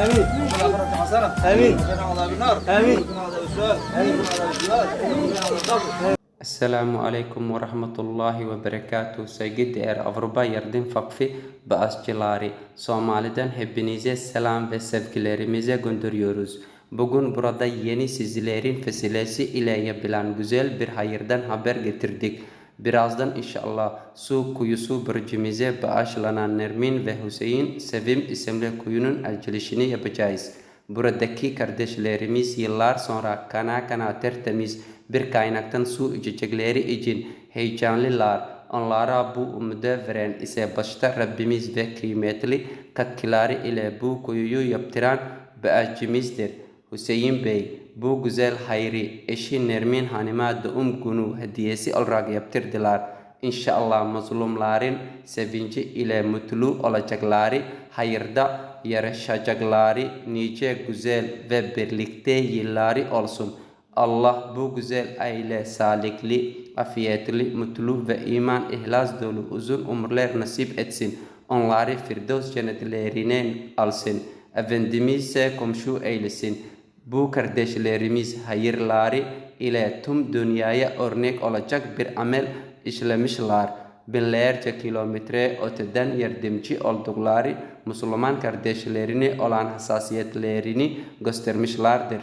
آمين والآخرة حسنة آمين وقنا عذاب النار آمين. وقنا عذاب السؤال وقنا عذاب الجهاد وقنا عذاب القبر Assalamu alaikum warahmatullahi wabarakatuh. Saygıda er Avrupa Yardım Vakfı bağışçıları Somali'den hepinize selam ve sevgilerimize gönderiyoruz. Bugün burada yeni sizlerin vesilesi ile yapılan güzel bir hayırdan haber getirdik. Birazdan inşallah su kuyusu bürcümüze bağışlanan Nermin ve Hüseyin Sevim isimli kuyunun açılışını yapacağız. Buradaki kardeşlerimiz yıllar sonra kana kana tertemiz bir kaynaktan su içecekleri için heyecanlılar. Onlara bu umudu veren ise başta Rabbimiz ve kıymetli katkıları ile bu kuyuyu yaptıran bağışçımızdır. Hüseyin Bey bu güzel hayri eşi Nermin Hanım'a doğum günü hediyesi olarak yaptırdılar. İnşallah mazlumların sevinci ile mutlu olacakları, hayırda yarışacakları nice güzel ve birlikte yılları olsun. Allah bu güzel aile sağlıklı, afiyetli, mutlu ve iman ihlas dolu uzun ömürler nasip etsin. Onları Firdevs cennetlerine alsın. Efendimiz ise komşu eylesin. Bu kardeşlerimiz hayırları ile tüm dünyaya örnek olacak bir amel işlemişler. Binlerce kilometre öteden yardımcı oldukları Müslüman kardeşlerine olan hassasiyetlerini göstermişlerdir.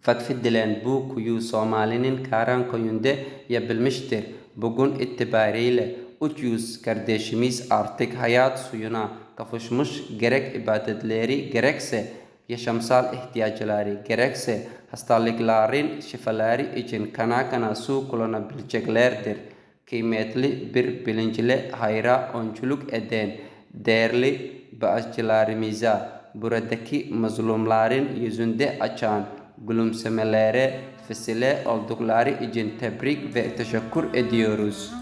Fethedilen bu kuyu Somali'nin Karan köyünde yapılmıştır. Bugün itibariyle 300 kardeşimiz artık hayat suyuna kavuşmuş gerek ibadetleri gerekse yaşamsal ihtiyaçları gerekse hastalıkların şifaları için kana kana su kullanabileceklerdir. Kıymetli bir bilinçle hayra öncülük eden değerli bağışçılarımıza buradaki mazlumların yüzünde açan gülümsemelere vesile oldukları için tebrik ve teşekkür ediyoruz.